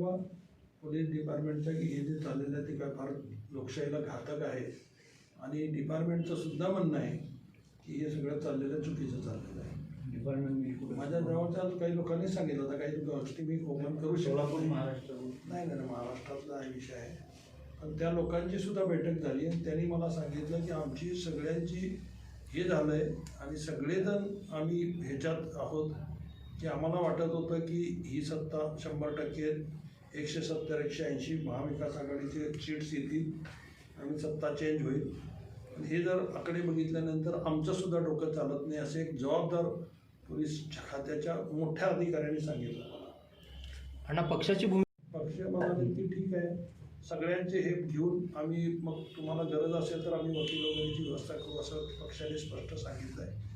बाबा पोलीस डिपार्टमेंटचं की हे जे चाललेलं आहे ते काय फार लोकशाहीला घातक आहे. आणि डिपार्टमेंटचं सुद्धा म्हणणं आहे की हे सगळं चाललेलं चुकीचं चाललेलं आहे. डिपार्टमेंट माझ्या जवळच्या काही लोकांनी सांगितलं आता काही गोष्टी मी ओपन करू शकतो सोलापूर महाराष्ट्र नाही नाही नाही, महाराष्ट्रातला हा विषय आहे. पण त्या लोकांची सुद्धा बैठक झाली आणि त्यांनी मला सांगितलं की आमची सगळ्यांची हे झालं आहे आणि सगळेजण आम्ही ह्याच्यात आहोत की आम्हाला वाटत होतं की ही सत्ता शंभर टक्के एकशे सत्तर एकशे ऐंशी महाविकास आघाडीचे सीट्स येतील आणि सत्ता चेंज होईल. पण हे जर आकडे बघितल्यानंतर आमचंसुद्धा डोकं चालत नाही असे एक जबाबदार पोलीस खात्याच्या मोठ्या अधिकाऱ्यांनी सांगितलं मला. अण्णा पक्षाची भूमिका पक्ष म्हणाले की ठीक आहे सगळ्यांचे हे घेऊन आम्ही मग तुम्हाला गरज असेल तर आम्ही वकील वगैरेची व्यवस्था करू असं पक्षाने स्पष्ट सांगितलं आहे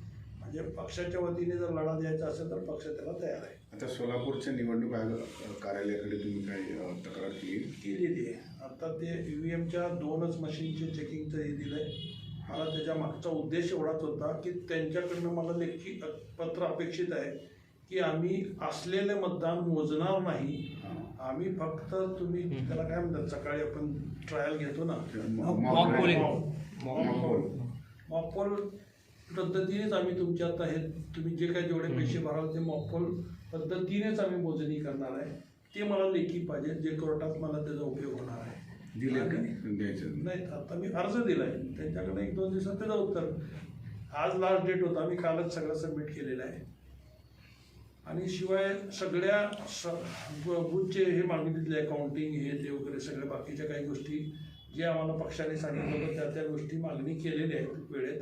म्हणजे पक्षाच्या वतीने जर लढा द्यायचा असेल तर पक्ष त्याला तयार आहे. आता सोलापूरच्या निवडणूक आयोग कार्यालयाकडे तुम्ही काही तक्रार केली? केलेली आहे आता ते ई व्ही एमच्या दोनच मशीनचे चेकिंगचं हे दिलं आहे मला त्याच्या मागचा उद्देश एवढाच होता की त्यांच्याकडनं मला लेखी पत्र अपेक्षित आहे की आम्ही असलेले मतदान मोजणार नाही. आम्ही फक्त तुम्ही त्याला काय म्हणतात सकाळी आपण ट्रायल घेतो ना. polling. मॉकपोल पद्धतीनेच आम्ही तुमच्या आता हे तुम्ही जे काही जेवढे पैसे भराल ते मॉकपोल पद्धतीनेच आम्ही मोजणी करणार आहे. ते मला लेखी पाहिजे जे कोर्टात मला त्याचा उपयोग होणार आहे. दिले नाही आता मी अर्ज दिलाय. त्यांच्याकडे एक दोन दिवसात त्याचं उत्तर. आज लास्ट डेट होता मी कालच सगळं सबमिट केलेलं आहे. आणि शिवाय सगळ्या बूथचे हे मागणीतले आहे काउंटिंग हे ते वगैरे सगळ्या बाकीच्या काही गोष्टी जे आम्हाला पक्षाने सांगितलं होतं त्या त्या गोष्टी मागणी केलेल्या आहेत वेळेत.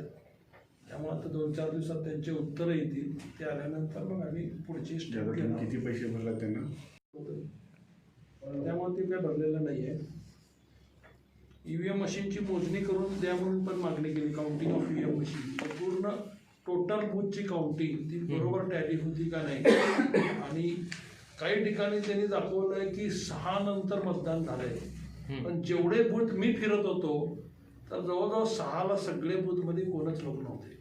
त्यामुळे आता दोन चार दिवसात त्यांचे उत्तरं येतील ते आल्यानंतर मग आम्ही पुढची स्टेप घेणार किती पैसे भरला त्यांना? त्यामुळे ते काय भरलेलं नाही आहे ईव्हीएम मशीनची मोजणी करून द्या म्हणून पण मागणी केली काउंटिंग ऑफ ईव्हीएम मशीन पूर्ण टोटल बूथची काउंटिंग ती बरोबर टॅली होती का नाही? आणि काही ठिकाणी त्यांनी दाखवलंय की सहा नंतर मतदान झालंय. पण जेवढे बूथ मी फिरत होतो तर जवळजवळ सहाला सगळे बूथमध्ये कोणच लोक नव्हते.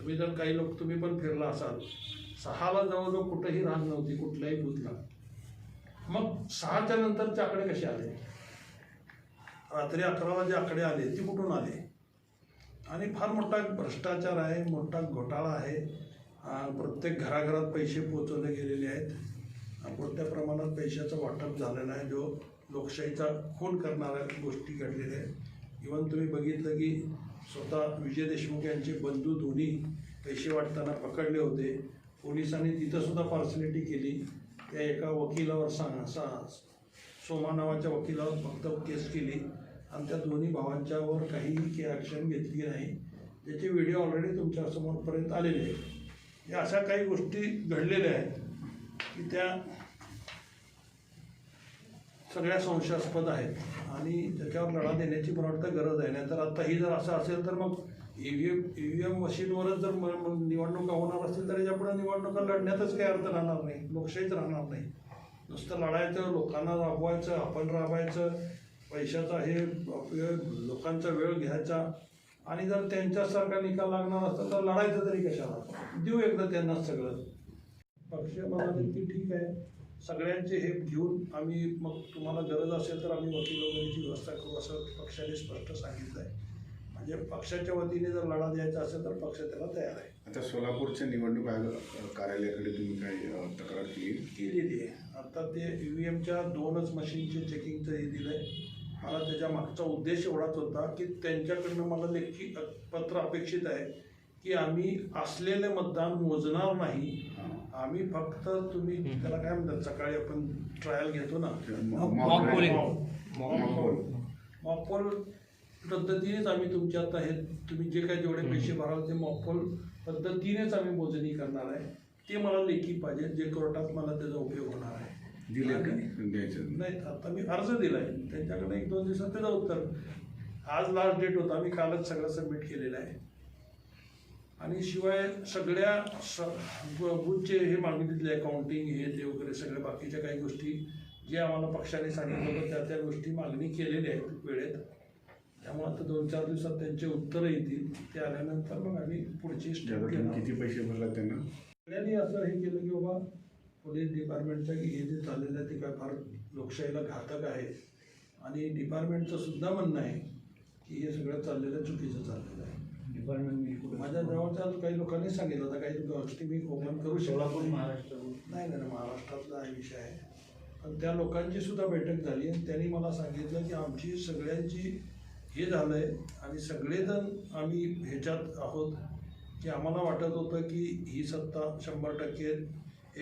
तुम्ही जर काही लोक तुम्ही पण फिरला असाल. सहाला जवळजवळ कुठंही राहत नव्हती कुठल्याही बुथला. मग सहाच्या नंतरचे आकडे कसे आले? रात्री अकराला जे आकडे आले ते कुठून आले? आणि फार मोठा भ्रष्टाचार आहे मोठा घोटाळा आहे. प्रत्येक घराघरात पैसे पोचवले गेलेले आहेत. मोठ्या प्रमाणात पैशाचं वाटप झालेलं आहे. जो लोकशाहीचा खून करणाऱ्या गोष्टी घडलेल्या आहेत. इवन तुम्ही बघितलं की स्वतः विजय देशमुख यांचे बंधू दोन्ही पैसे वाटताना पकडले होते. पोलिसांनी तिथंसुद्धा पार्सलिटी केली. त्या एका वकिलावर सांग सा सोमा नावाच्या वकिलावर फक्त केस केली. आणि त्या दोन्ही भावांच्यावर काहीही ॲक्शन घेतली नाही. त्याचे व्हिडिओ ऑलरेडी तुमच्या समोरपर्यंत आलेले आहेत. या अशा काही गोष्टी घडलेल्या आहेत की त्या सगळ्या संशयास्पद आहेत. आणि त्याच्यावर लढा देण्याची मला वाटतं गरज आहे. नाहीतर आता ही जर असं असेल तर मग E V M E V M मशीनवरच जर म- निवडणुका होणार असतील तर याच्यापुढे निवडणुका लढण्यातच काही अर्थ राहणार नाही. लोकशाहीच राहणार नाही. नुसतं लढायचं लोकांना राबवायचं आपण राबायचं पैशाचा हे लोकांचा वेळ घ्यायचा. आणि जर त्यांच्यासारखा निकाल लागणार असता तर लढायचं तरी कशाला? देऊ एकदा त्यांना सगळं. पक्ष म्हणाले की ठीक आहे. सगळ्यांचे हे घेऊन आम्ही मग तुम्हाला गरज असेल तर आम्ही वकील वगैरेची व्यवस्था करू असं पक्षाने स्पष्ट सांगितलं आहे म्हणजे पक्षाच्या वतीने जर लढा द्यायचा असेल तर पक्ष त्याला तयार आहे. आता सोलापूरच्या निवडणूक आयोग कार्यालयाकडे तुम्ही काही अ, तक्रार केली? केलेली आहे आता ते ई व्ही एमच्या दोनच मशीनचे चेकिंगचं हे दिलं आहे मला त्याच्या मागचा उद्देश एवढाच होता की त्यांच्याकडनं मला लेखी पत्र अपेक्षित आहे. की आम्ही असलेले मतदान मोजणार नाही. आम्ही फक्त तुम्ही त्याला काय म्हणतात सकाळी आपण ट्रायल घेतो ना. मॉकपोल पद्धतीनेच आम्ही तुमच्या आता हे तुम्ही जे काही जेवढे पैसे भराल ते मॉकपोल पद्धतीनेच आम्ही मोजणी करणार आहे. ते मला लेखी पाहिजे जे कोर्टात मला त्याचा उपयोग होणार आहे. दिले नाही? आता मी अर्ज दिलाय. त्यांच्याकडे एक दोन दिवसात त्याचं उत्तर. आज लास्ट डेट होता मी कालच सगळं सबमिट केलेलं आहे. आणि शिवाय सगळ्या स हे मागणीतले आहे काउंटिंग हे ते वगैरे सगळ्या बाकीच्या काही गोष्टी जे आम्हाला पक्षाने सांगितलं होतं त्या त्या गोष्टी मागणी केलेल्या आहेत वेळेत. त्यामुळे आता दोन चार दिवसात त्यांचे उत्तरं येतील ते आल्यानंतर मग आम्ही पुढची स्टेप किती पैसे भरला त्यांना? सगळ्यांनी असं हे केलं की बाबा पोलीस डिपार्टमेंटचं की हे जे चाललेलं आहे ते काय फार लोकशाहीला घातक आहे. आणि डिपार्टमेंटचं सुद्धा म्हणणं आहे की हे सगळं चाललेलं चुकीचं चाललेलं आहे. माझ्या जवळच्या काही लोकांनी सांगितलं आता काही गोष्टी मी ओपन करू शकतो. महाराष्ट्र नाही नाही महाराष्ट्रातला हा विषय आहे. पण त्या लोकांची सुद्धा बैठक झाली आणि त्यांनी मला सांगितलं की आमची सगळ्यांची हे झालं आहे आणि सगळेजण आम्ही ह्याच्यात आहोत की आम्हाला वाटत होतं की ही सत्ता शंभर टक्के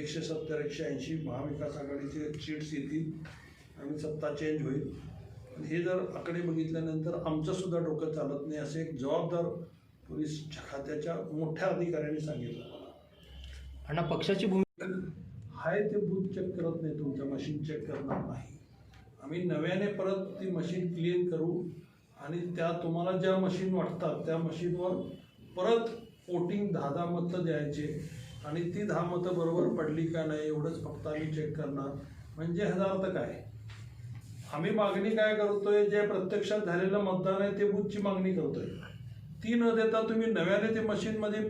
एकशे सत्तर एकशे ऐंशी महाविकास आघाडीचे सीट्स येतील आणि सत्ता चेंज होईल. हे जर आकडे बघितल्यानंतर आमचं सुद्धा डोकं चालत नाही असे एक जबाबदार पोलीस खात्याच्या मोठ्या अधिकाऱ्यांनी सांगितलं मला. अण्णा पक्षाची भूमिका हाय ते बूथ चेक करत नाही तुमच्या मशीन चेक करणार नाही. आम्ही नव्याने परत ती मशीन क्लीन करू आणि त्या तुम्हाला ज्या मशीन वाटतात त्या मशीनवर परत वोटिंग दहा दहा मतं द्यायचे आणि ती दहा मतं बरोबर पडली का नाही एवढंच फक्त आम्ही चेक करणार. म्हणजे ह्याचा अर्थ काय? आम्ही मागणी काय करतोय? जे प्रत्यक्षात झालेलं मतदान आहे ते बूथची मागणी करतोय. ती न देता तुम्ही नव्याने ते मशीनमध्ये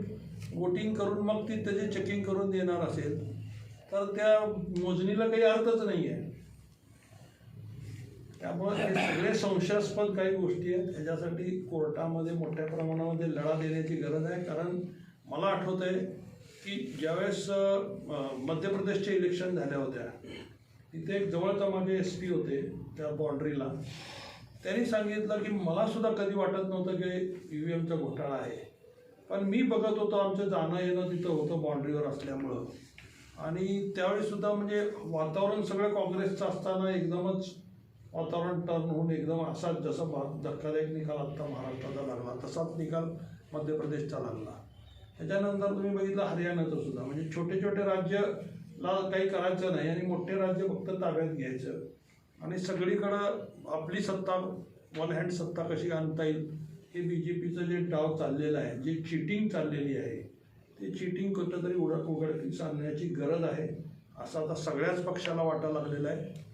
वोटिंग करून मग ती त्याची चेकिंग करून देणार असेल तर त्या मोजणीला काही अर्थच नाही आहे त्यामुळे हे सगळे संशयास्पद काही गोष्टी आहेत. त्याच्यासाठी कोर्टामध्ये मोठ्या प्रमाणामध्ये लढा देण्याची गरज आहे. कारण मला आठवत आहे की ज्यावेळेस मध्य प्रदेशचे इलेक्शन झाल्या होत्या तिथे एक जवळचा माझे एस पी होते त्या बाँड्रीला त्यांनी सांगितलं की मला सुद्धा कधी वाटत नव्हतं की ई व्ही एमचा घोटाळा आहे. पण मी बघत होतो आमचं जाणं येणं तिथं होतं बाँड्रीवर असल्यामुळं. आणि त्यावेळीसुद्धा म्हणजे वातावरण सगळं काँग्रेसचं असताना एकदमच वातावरण टर्न होऊन एकदम असाच जसं भा- धक्कादायक निकाल आत्ता महाराष्ट्राचा लागला तसाच निकाल मध्य प्रदेशचा लागला. त्याच्यानंतर तुम्ही बघितलं हरियाणाचं सुद्धा. म्हणजे छोटे छोटे राज्यला काही करायचं नाही आणि मोठे राज्य फक्त ताब्यात घ्यायचं. आणि सगळीकडं आपली सत्ता वन हँड सत्ता कशी आणता येईल हे बी जे पीचं जे डाव चाललेलं आहे जे चिटिंग चाललेली आहे ते चिटिंग कुठंतरी उड उघडकीस आणण्याची गरज आहे असं आता सगळ्याच पक्षाला वाटा लागलेलं आहे.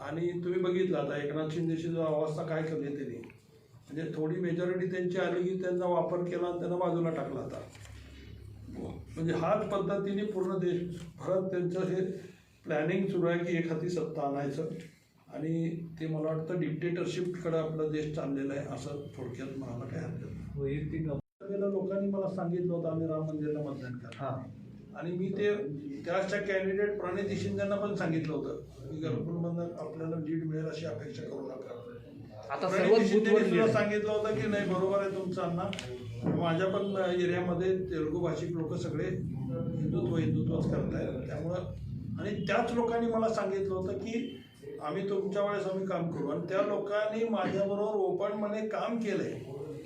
आणि तुम्ही बघितलं आता एकनाथ शिंदेची जो अवस्था काय केली त्यांनी म्हणजे थोडी मेजॉरिटी त्यांची आली की त्यांचा वापर केला आणि त्यांना बाजूला टाकला आता. म्हणजे हाच पद्धतीने पूर्ण देश भरत त्यांचं हे प्लॅनिंग सुरू आहे की एक हाती सत्ता आणायचं. आणि ते मला वाटतं डिक्टेटरशिपकडे आपला देश चाललेला आहे असं थोडक्यात म्हणायला काय हरकत वैयक्तिक पहिलं लोकांनी मला सांगितलं होतं आम्ही राम मंदिरला मतदान करा. हा. आणि मी ते त्याच्या कॅन्डिडेट प्रणिती शिंदेना पण सांगितलं होतं की घरकुलमधनं आपल्याला लीड मिळेल अशी अपेक्षा करू नका. आता सुद्धा. सांगितलं होतं की नाही बरोबर आहे तुमचं अण्णा. माझ्या पण एरियामध्ये तेलुगू भाषिक लोक सगळे हिंदुत्व हिंदुत्वच करतायत. त्यामुळं आणि त्याच लोकांनी मला सांगितलं होतं की आम्ही तुमच्या वेळेस आम्ही काम करू. आणि त्या लोकांनी माझ्याबरोबर ओपनमध्ये काम केलंय.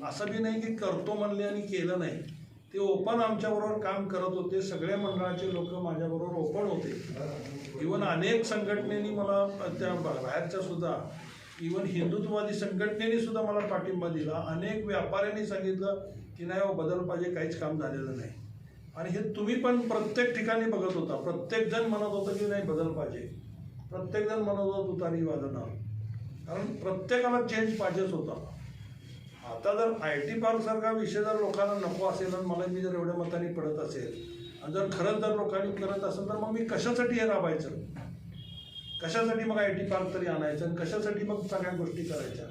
असं बी नाही की करतो म्हणले आणि केलं नाही. ते ओपन आमच्याबरोबर काम करत होते. सगळ्या मंडळाचे लोक माझ्याबरोबर ओपन होते. इवन अनेक संघटनेनी मला त्या बाहेरच्या सुद्धा इवन हिंदुत्ववादी संघटनेने सुद्धा मला पाठिंबा दिला. अनेक व्यापाऱ्यांनी सांगितलं की नाही हो बदल पाहिजे काहीच काम झालेलं नाही. आणि हे तुम्ही पण प्रत्येक ठिकाणी बघत होता. प्रत्येक जण म्हणत होतं की नाही बदल पाहिजे. प्रत्येकजण म्हणत होता तुतारी वाजवणार. कारण प्रत्येकाला चेंज पाहिजेच होता आता जर आय टी पार्कसारखा विषय जर लोकांना नको असेल आणि मला मी जर एवढ्या मताने पडत असेल आणि जर खरंच जर लोकांनी करत असेल तर मग मी कशासाठी हे राबायचं? कशासाठी मग आय टी पार्क तरी आणायचं आणि कशासाठी मग सगळ्या गोष्टी करायच्या?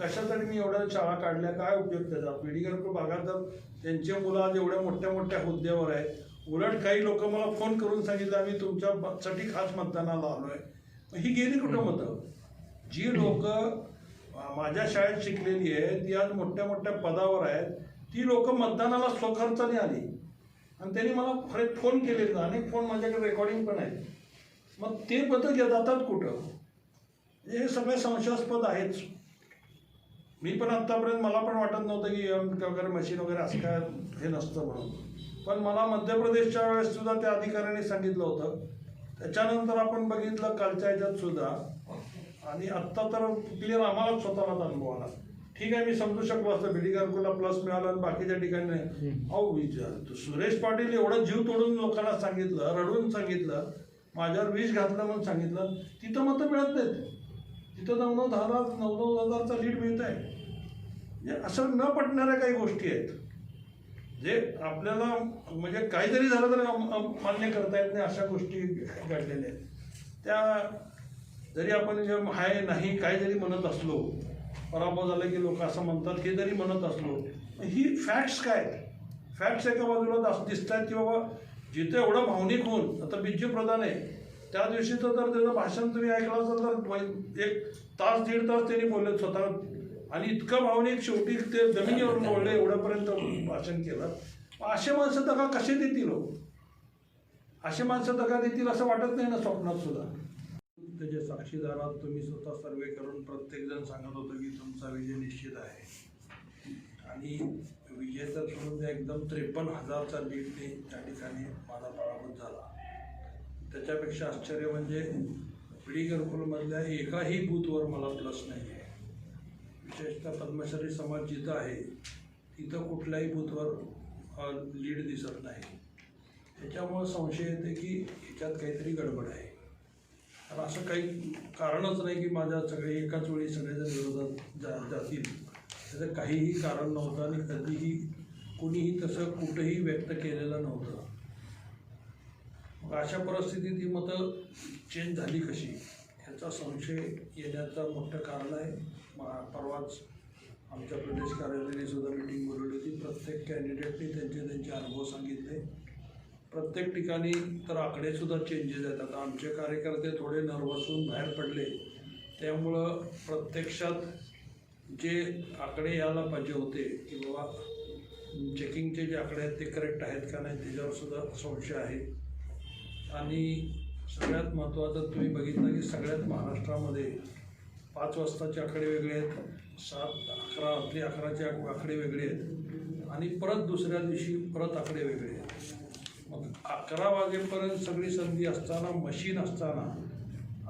कशासाठी मी एवढ्या शाळा काढल्या? काय उपयोग त्याचा? पेडीगरपूर भागात जर त्यांचे मुलं आज एवढ्या मोठ्या मोठ्या हुद्द्यावर आहेत उलट काही लोक मला फोन करून सांगितलं आम्ही तुमच्यासाठी खास मतदानाला आलो आहे मग ही गेली कुठं मतं? जी लोक माझ्या शाळेत शिकलेली आहेत ती आज मोठ्या मोठ्या पदावर आहेत ती लोक मतदानाला स्वखर्चाने आली. आणि त्यांनी मला खरे फोन केले अनेक फोन माझ्याकडे रेकॉर्डिंग पण आहेत. मग ते पदक जातात कुठं? हे सगळे संशयास्पद आहेच. मी पण आत्तापर्यंत मला पण वाटत नव्हतं की एम वगैरे मशीन वगैरे असं काय हे नसतं म्हणून. पण मला मध्य प्रदेशच्या वेळेस सुद्धा त्या अधिकाऱ्यांनी सांगितलं होतं. त्याच्यानंतर आपण बघितलं कालच्या ह्याच्यात सुद्धा. आणि आत्ता तर क्लिअर आम्हाला स्वतःलाच अनुभव आला. ठीक आहे मी समजू शकलो असतं. बिडी प्लस मिळाला आणि बाकीच्या ठिकाणी. नाही अहो विचार सुरेश पाटील एवढं जीव तोडून लोकांना सांगितलं रडून सांगितलं माझ्यावर विष घातलं म्हणून सांगितलं तिथं मतं मिळत नाहीत. तिथं नऊ नऊ दहा नऊ नऊ हजारचा लीड मिळत आहे म्हणजे असं न पटणाऱ्या काही गोष्टी आहेत. जे आपल्याला म्हणजे काहीतरी झालं तर मान्य करता येत नाही अशा गोष्टी घडलेल्या आहेत. त्या जरी आपण जे हाय नाही काही जरी म्हणत असलो पराभव झाला की लोक असं म्हणतात हे जरी म्हणत असलो ही फॅक्ट्स काय फॅक्ट्स एका बाजूला दिसत आहेत की बाबा जिथे एवढं भावनिक होऊन आता बिज्जू प्रधान आहे त्या दिवशी तर त्याचं भाषण तुम्ही ऐकलं असं तर एक तास दीड तास त्यांनी बोलले स्वतः आणि इतकं भावनिक शेवटी ते जमिनीवर मोडलं एवढ्यापर्यंत भाषण केलं. असे माणसं दगा कसे देतील हो? असे माणसं दगा देतील असं वाटत नाही ना स्वप्नात सुद्धा? त्याच्या साक्षीदारात तुम्ही स्वतः सर्वे करून प्रत्येकजण सांगत होतं की तुमचा विजय निश्चित आहे. आणि विजयचा तर एकदम त्रेपन्न हजारचा लीडने त्या ठिकाणी माझा पराभूत झाला. त्याच्यापेक्षा आश्चर्य म्हणजे पिढी घरकुलमधल्या एकाही बूथवर मला प्लस नाही विशेषतः पद्मश्री समाज जिथं आहे तिथं कुठल्याही बूथवर लीड दिसत नाही. त्याच्यामुळं संशय येते की ह्याच्यात काहीतरी गडबड आहे. कारण असं काही कारणच नाही की माझ्या सगळे एकाच वेळी सगळेजण विरोधात जा जातील. त्याचं काहीही कारण नव्हतं आणि कधीही कुणीही तसं कुठंही व्यक्त केलेलं नव्हतं. मग अशा परिस्थितीत ही मतं चेंज झाली कशी? ह्याचा संशय येण्याचं मोठं कारण आहे. परवाच आमच्या प्रदेश कार्यालयाने सुद्धा मिटिंग बोलवली होती. प्रत्येक कॅन्डिडेटने त्यांचे त्यांचे अनुभव सांगितले. प्रत्येक ठिकाणी तर आकडेसुद्धा चेंजेस आहेत. आता आमचे कार्यकर्ते थोडे नर्वस होऊन बाहेर पडले. त्यामुळं प्रत्यक्षात जे आकडे यायला पाहिजे होते की बाबा चेकिंगचे जे आकडे आहेत ते करेक्ट आहेत का नाही त्याच्यावर सुद्धा संशय आहे. आणि सगळ्यात महत्त्वाचं तुम्ही बघितलं की सगळ्यात महाराष्ट्रामध्ये पाच वाजताचे आकडे वेगळे आहेत. सात अकरा रात्री अकराचे आकडे वेगळे आहेत. आणि परत दुसऱ्या दिवशी परत आकडे वेगळे आहेत. मग अकरा वाजेपर्यंत सगळी संधी असताना मशीन असताना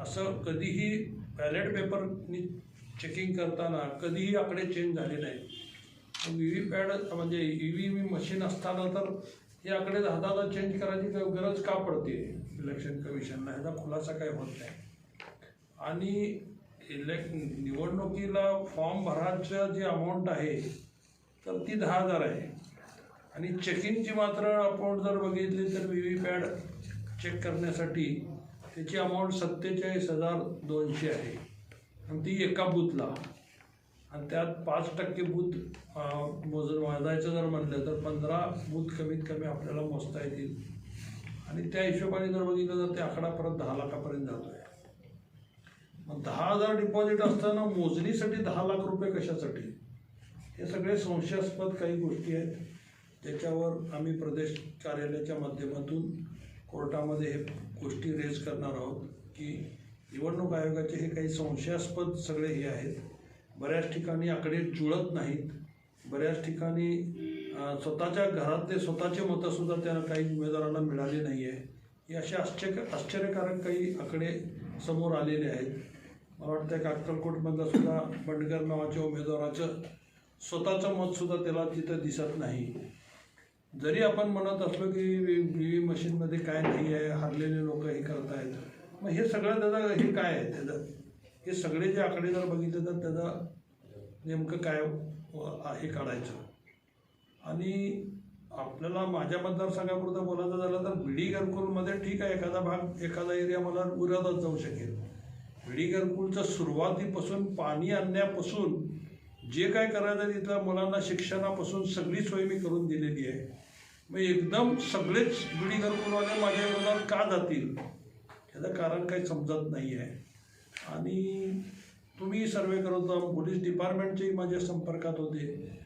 असं कधीही बॅलेट पेपरनी चेकिंग करताना कधीही आकडे चेंज झाले नाहीत. व्ही व्ही पॅड म्हणजे ई व्ही व्ही मशीन असताना तर हे आकडे दहा दहा चेंज करायची ग- गरज का पडते? इलेक्शन कमिशनला ह्याचा खुलासा काही होत नाही. आणि इलेक्ट निवडणुकीला फॉर्म भरायचं जी अमाऊंट आहे तर ती दहा हजार आहे. आणि चेकिंगची मात्र आपण जर बघितली तर व्ही व्ही पॅड चेक करण्यासाठी त्याची अमाऊंट सत्तेचाळीस हजार दोनशे आहे. आणि ती एका बूथला आणि त्यात पाच टक्के बूथ मोजून वाजायचं मोजायचं जर म्हणलं तर पंधरा बूथ कमीत कमी आपल्याला मोजता येतील. आणि त्या हिशोबाने जर बघितलं तर ते आकडा परत दहा लाखापर्यंत जातो आहे दहा हजार डिपॉझिट असताना मोजणीसाठी दहा लाख रुपये कशासाठी? हे सगळे संशयास्पद काही गोष्टी आहेत. त्याच्यावर आम्ही प्रदेश कार्यालयाच्या माध्यमातून कोर्टामध्ये हे गोष्टी रेज करणार आहोत की निवडणूक आयोगाचे हे काही संशयास्पद सगळे हे आहेत. बऱ्याच ठिकाणी आकडे जुळत नाहीत. बऱ्याच ठिकाणी स्वतःच्या घरातले स्वतःचे मतंसुद्धा त्या काही उमेदवारांना मिळाले नाही आहे हे असे आश्चर्य आश्चर्यकारक काही आकडे समोर आलेले आहेत. मला वाटतं की अक्कलकोटमधलं सुद्धा बंडकर नावाच्या उमेदवाराचं स्वतःचं मतसुद्धा त्याला तिथं दिसत नाही. जरी आपण म्हणत असलो की व्ही व्ही मशीनमध्ये काय नाही आहे हरलेले लोक हे करत आहेत. मग हे सगळं त्याचं हे काय आहे त्याचं? हे सगळे जे आकडे जर बघितले तर त्याचं नेमकं काय हे काढायचं? आणि आपल्याला माझ्या मतदारसंघापुरतं बोलायचं झालं तर विडी घरकुलमध्ये ठीक आहे एखादा भाग एखादा एरिया मला विरोधात जाऊ शकेल. बिडी घरकुलचं सुरुवातीपासून पाणी आणण्यापासून जे काय करायचं तिथल्या मुलांना शिक्षणापासून सगळी सोय मी करून दिलेली आहे. मग एकदम सगळेच बिडी घरकुलवाले माझ्या विरोधात का जातील? ह्याचं कारण काही समजत नाही आहे. आणि तुम्ही सर्वे करत होता पोलीस डिपार्टमेंटचेही माझ्या संपर्कात होते.